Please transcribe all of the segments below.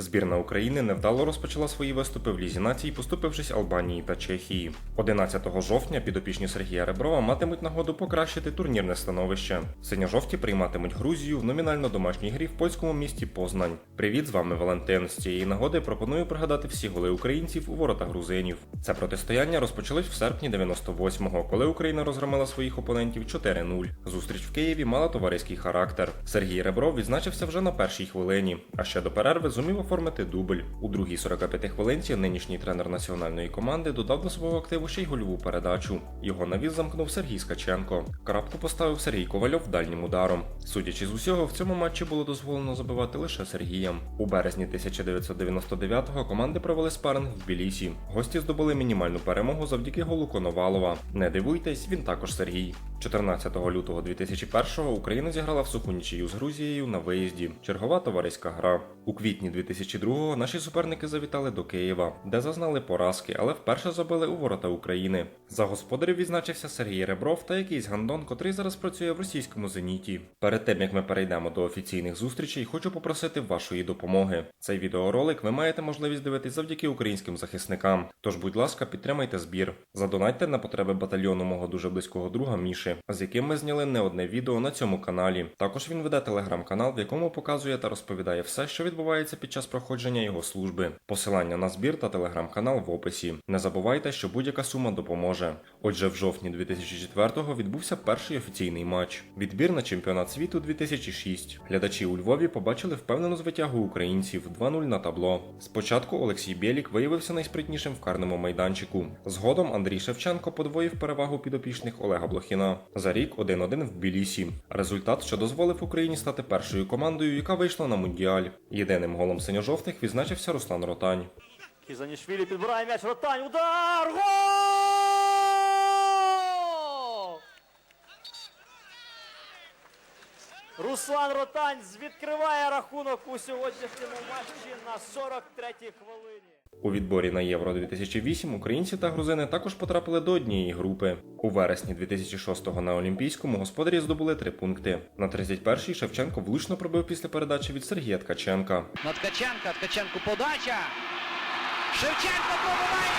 Збірна України невдало розпочала свої виступи в Лізі націй, поступившись Албанії та Чехії. 11 жовтня підопічні Сергія Реброва матимуть нагоду покращити турнірне становище. Синьо-жовті прийматимуть Грузію в номінально домашній грі в польському місті Познань. Привіт, з вами Валентин. З цієї нагоди пропоную пригадати всі голи українців у ворота грузинів. Це протистояння розпочалось в серпні 98-го, коли Україна розгромила своїх опонентів 4-0. Зустріч в Києві мала товариський характер. Сергій Ребров відзначився вже на першій хвилині, а ще до перерви зумів оформити дубль. У другій 45 хвилинці нинішній тренер національної команди додав до свого активу ще й гольову передачу. Його навіс замкнув Сергій Скаченко. Крапку поставив Сергій Ковальов дальнім ударом. Судячи з усього, в цьому матчі було дозволено забивати лише Сергіям. У березні 1999-го команди провели спаринг в Білісі. Гості здобули мінімальну перемогу завдяки голу Коновалова. Не дивуйтесь, він також Сергій. 14 лютого 2001-го Україна зіграла в суху нічию з Грузією на виїзді. Чергова товариська гра. У квітні 2002-го наші суперники завітали до Києва, де зазнали поразки, але вперше забили у ворота України. За господарів відзначився Сергій Ребров та якийсь гандон, котрий зараз працює в російському зеніті. Перед тим як ми перейдемо до офіційних зустрічей, хочу попросити вашої допомоги. Цей відеоролик ви маєте можливість дивитись завдяки українським захисникам. Тож, будь ласка, підтримайте збір. Задонайте на потреби батальйону мого дуже близького друга Міші, з яким ми зняли не одне відео на цьому каналі. Також він веде телеграм-канал, в якому показує та розповідає все, що відбувається під час проходження його служби. Посилання на збір та телеграм-канал в описі. Не забувайте, що будь-яка сума допоможе. Отже, в жовтні 2004-го відбувся перший офіційний матч. Відбір на чемпіонат світу 2006. Глядачі у Львові побачили впевнену звитягу українців 2-0 на табло. Спочатку Олексій Бєлік виявився найспритнішим в карному майданчику. Згодом Андрій Шевченко подвоїв перевагу підопічних Олега Блохіна. За рік 1-1 в Білісі. Результат, що дозволив Україні стати першою командою, яка вийшла на мундіаль. Єдиним голом синьо-жовтих відзначився Руслан Ротань. Кізанішвілі підбирає м'яч, Ротань, удар! Гол! Руслан Ротань відкриває рахунок у сьогоднішньому матчі на 43-й хвилині. У відборі на Євро 2008 українці та грузини також потрапили до однієї групи. У вересні 2006-го на Олімпійському господарі здобули три пункти. На 31-й Шевченко влучно пробив після передачі від Сергія Ткаченка. На Ткаченка, Ткаченку подача. Шевченко пробиває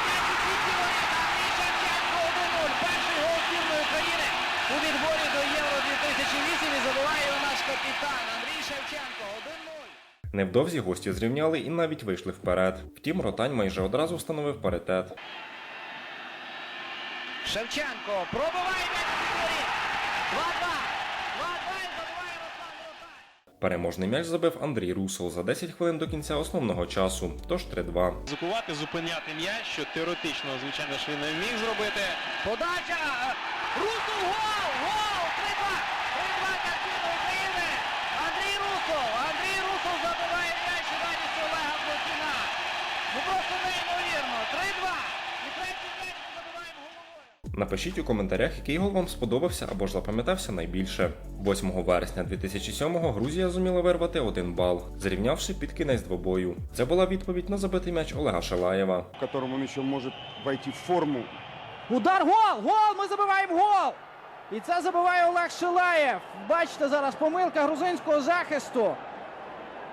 у Шевченко 1-0. Перший гол збірної України у відборі до Євро 2008 і забиває його наш капітан Андрій Шевченко 1-0. Невдовзі гості зрівняли і навіть вийшли вперед. Втім, Ротань майже одразу встановив паритет. Шевченко пробиває м'яч у воріт. 2-2. 2-2 і забиває Руслан Переможний м'яч забив Андрій Русол за 10 хвилин до кінця основного часу, тож 3-2. Зукувати, зупиняти м'яч, що теоретично, звичайно, ж він не вміг зробити. Подача! Русов гол! Гол! 3-2! 3-2 для збірної України! Андрій Русов! Андрій Русов забиває м'яч у радість Олега Блохіна! Ну просто неймовірно! 3-2! І третій м'яч ми забиваємо головою! Напишіть у коментарях, який гол вам сподобався або ж запам'ятався найбільше. 8 вересня 2007-го Грузія зуміла вирвати один бал, зрівнявши під кінець двобою. Це була відповідь на забитий м'яч Олега Шалаєва. в котором он еще может войти в форму. Удар гол! Гол! Ми забиваємо гол! І це забиває Олег Шилаєв. Бачите зараз помилка грузинського захисту.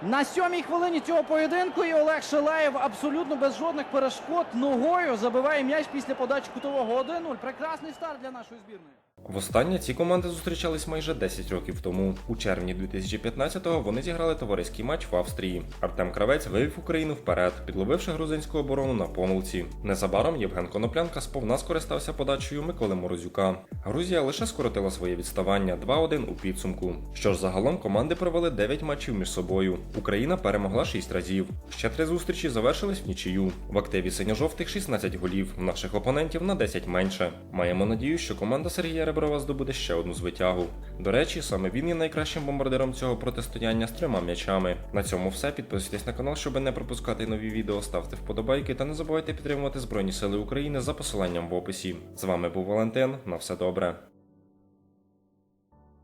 На сьомій хвилині цього поєдинку і Олег Шилаєв абсолютно без жодних перешкод ногою забиває м'яч після подачі кутового 1-0. Прекрасний старт для нашої збірної. Востаннє ці команди зустрічались майже 10 років тому. У червні 2015-го вони зіграли товариський матч в Австрії. Артем Кравець вивів Україну вперед, підловивши грузинську оборону на помилці. Незабаром Євген Коноплянка сповна скористався подачею Миколи Морозюка. Грузія лише скоротила своє відставання 2-1 у підсумку. Що ж загалом команди провели 9 матчів між собою. Україна перемогла 6 разів. Ще три зустрічі завершились в нічию. В активі синьо-жовтих 16 голів, наших опонентів на 10 менше. Маємо надію, що команда Сергія Реброва здобуде ще одну звитягу. До речі, саме він є найкращим бомбардиром цього протистояння з трьома м'ячами. На цьому все. Підписуйтесь на канал, щоб не пропускати нові відео, ставте вподобайки та не забувайте підтримувати Збройні Сили України за посиланням в описі. З вами був Валентин. На все добре.